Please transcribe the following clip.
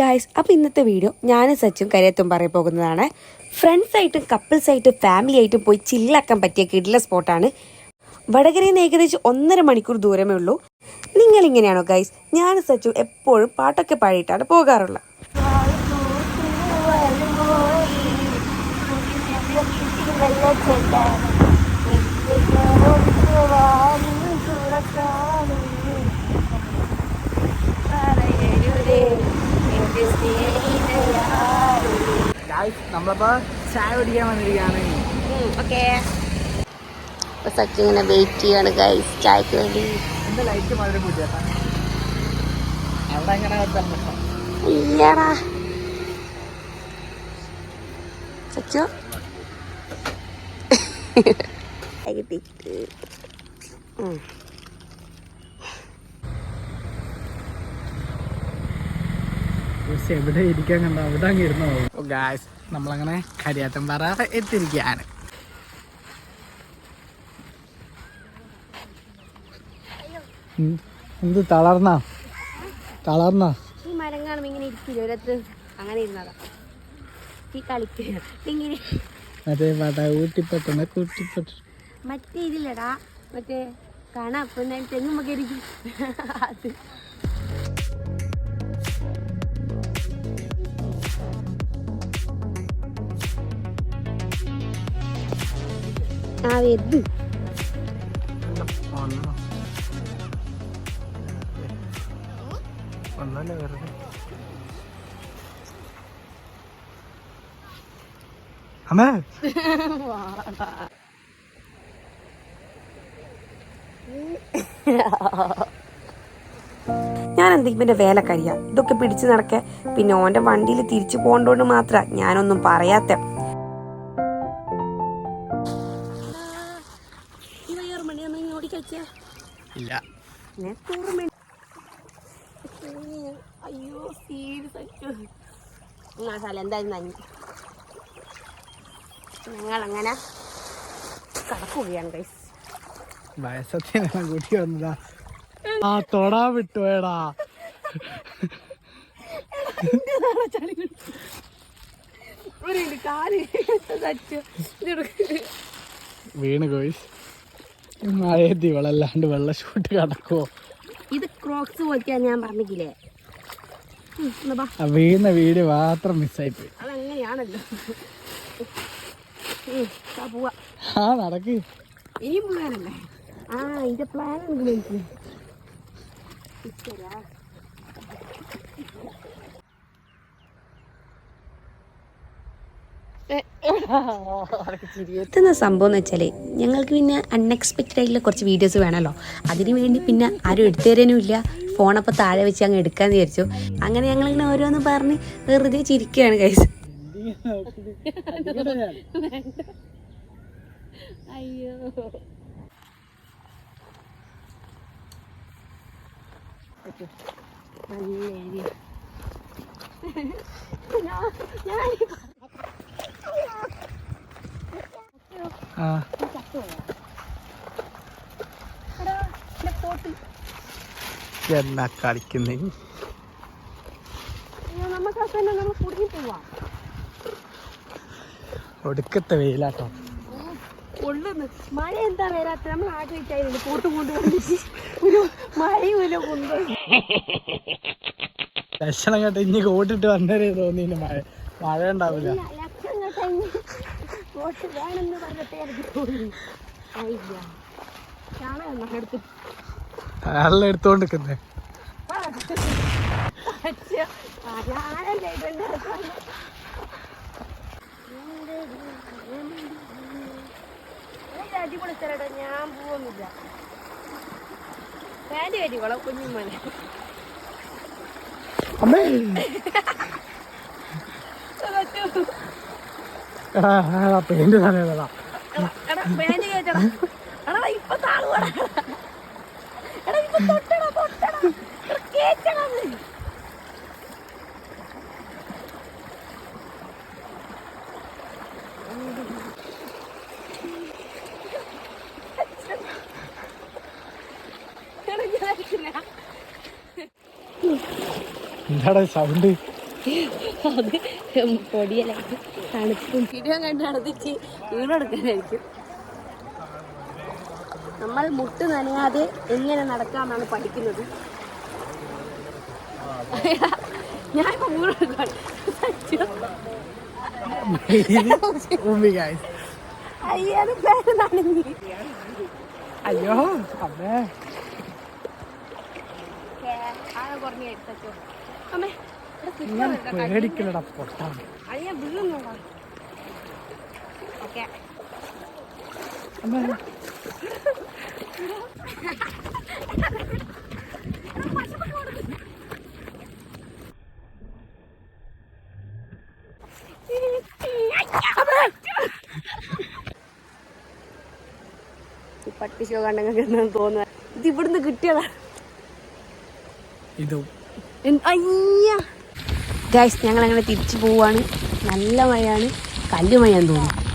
Guys അപ്പോൾ ഇന്നത്തെ video ഞാനും സച്ചും കരിയത്തും പറയാൻ പോകുന്നതാണ്. ഫ്രണ്ട്സായിട്ടും കപ്പിൾസായിട്ടും ഫാമിലി ആയിട്ടും പോയി ചില്ലാക്കാൻ പറ്റിയ കിടില സ്പോട്ടാണ് വടകരയിൽ നിന്ന് ഏകദേശം ഒന്നര മണിക്കൂർ ദൂരമേ ഉള്ളൂ. നിങ്ങളിങ്ങനെയാണോ ഗായ്സ് ഞാനും സച്ചു എപ്പോഴും പാട്ടൊക്കെ പാടിയിട്ടാണ് പോകാറുള്ളത്. ഗായ്സ് നമ്മളിപ്പോ ചായ കുടിക്കാൻ വന്നിരിക്കുകയാണ്. ഓക്കെ സച്ചു ഇങ്ങനെ വെയിറ്റ് ചെയ്യാണ് ഗൈസ് ചായക്ക് വേണ്ടി. എന്റെ ലൈറ്റ് വളരെ കൂട്ടിയാ അവിടെ തന്നെ ഇല്ലടാ. സച്ചു? കിട്ടിയിട്ട് പക്ഷെ എവിടെ ഇരിക്കാൻ കണ്ട അവിടെ അങ്ങ് ഇരുന്നോ ഗായ്സ് നമ്മളങ്ങനെ കരിയാത്തമ്പാറ എത്തിയിരിക്കുകയാണ്. ഉം. എന്ത് തളർന്ന? തളർന്ന? ഈ മരം ഇങ്ങനെ ഇരിക്കില്ല? ഒരത്ത് അങ്ങനെ ഇരുന്നതാ. ഈ കളിക്കുക ഇങ്ങനെ. മറ്റേ പാട്ട ഊട്ടിപ്പെട്ടണ കൂട്ടിപ്പെട്ടു മറ്റേ ഇതില്ലടാ. മറ്റേ കാണാം. തെങ്ങുമ്പോ ഇരിക്കും അത്. ആ വെറുതെ. അമ്മേ. ഞാൻ എന്തെങ്കിലും വേല വേലക്കരിയ? ഇതൊക്കെ പിടിച്ചു നടക്കേ. പിന്നെ ഓന്റെ വണ്ടിയിൽ തിരിച്ചു പോകണ്ടോണ്ട് മാത്ര ഞാനൊന്നും പറയാത്ത. അയ്യോ സീരിയസ് മസാല എന്തായാലും നന്ദി ഞങ്ങൾ അങ്ങനെ കടക്കുകയാണ് ഗൈസ് വയസ്സത്തിന് കൂട്ടി വന്നതാ. ആ തൊടാ തച്ചു വീണ് കോയിസ് മഴയത്ത് ഇവളല്ലാണ്ട് വെള്ള ഷൂട്ട് കടക്കുവോ ഇത് ക്രോക്സ് പോയിക്കാൻ ഞാൻ പറഞ്ഞില്ലേ? വീണ വീട് മാത്രം മിസ്സായി പോയി അതങ്ങനെയാണല്ലോ ആ നടക്ക്. ഇനി പോകാനല്ലേ ആ ഇതിന്റെ പ്ലാൻ എനിക്ക്. എത്തുന്ന സംഭവം എന്ന് വെച്ചാൽ ഞങ്ങൾക്ക് പിന്നെ അൺഎക്സ്പെക്റ്റഡ് ആയിട്ടുള്ള കുറച്ച് വീഡിയോസ് വേണമല്ലോ അതിനു വേണ്ടി പിന്നെ ആരും എടുത്തു തരാനും ഇല്ല ഫോണപ്പോൾ താഴെ വെച്ച് അങ്ങ് എടുക്കാന്ന് വിചാരിച്ചു. അങ്ങനെ ഞങ്ങളിങ്ങനെ ഓരോന്ന് പറഞ്ഞ് വെറുതെ ചിരിക്കുകയാണ് കൈസ് അയ്യോ. നല്ല ഏരിയ ആ. എന്നാ കളിക്കുന്നേ? തന്നെ ഒടുക്കത്തെ വെയിലാട്ടോ. മഴ എന്താ വരാത്ത നമ്മൾ ആഗ്രഹിച്ചായിരുന്നു കൂട്ടും കൊണ്ട് കൊണ്ട് ലക്ഷണം കേട്ട് ഇനി കോട്ടിട്ട് വന്നേ തോന്നിയില്ല മഴ. മഴ ഉണ്ടാവില്ല. വോട്ട് വേണമെന്ന് പറഞ്ഞിട്ട് എനിക്ക് തോന്നി അയ്യ. ചാണകം എടുത്ത്. നല്ല എടുത്തോണ്ട് ഇതെന്നെ അടിപൊളി സ്ഥലട്ടോ ഞാൻ പോവൊന്നുമില്ല പാന്റ് കയറ്റിക്കോളാം കുഞ്ഞുമ്മനെ അമ്മേ എടാ എടാ, പെയിന്റ് നനയതാ എടാ പാന്റ് കയറ്റടാ എടാ ഇപ്പൊ താളുവാടാ എടാ ഇപ്പൊ തൊട്ടടാ തൊട്ടടാ എടാ, കേറ്റടാ അത്. എടാ, പെയിന്റ് ഇല്ല. എന്താടാ സൗണ്ട് അത് പൊടിയലായിട്ട് തണുപ്പും വീഡിയോ കണ്ട് നടത്തിച്ച് വീടെടുക്കാനായിരിക്കും. നമ്മൾ മുട്ട് നനയാതെ എങ്ങനെ നടക്കാമെന്നാണ് പഠിക്കുന്നത്. ഞാൻ നനഞ്ഞി. അയ്യോ അമ്മേ. കുറഞ്ഞ എടുത്തോ. അമ്മേ ഞാൻ? പേടിക്കലടാ പട്ടിശോ പട്ടി. ഷോ കണ്ടെങ്കിൽ എന്നാണ് തോന്നുക ഇത് ഇവിടുന്ന് കിട്ടിയതാ. ഇതും. ഗൈസ് ഞങ്ങൾ അങ്ങനെ തിരിച്ചു പോവാണ്. നല്ല മഴയാണ്. കല്ലുമഴയാന്ന് തോന്നുന്നു.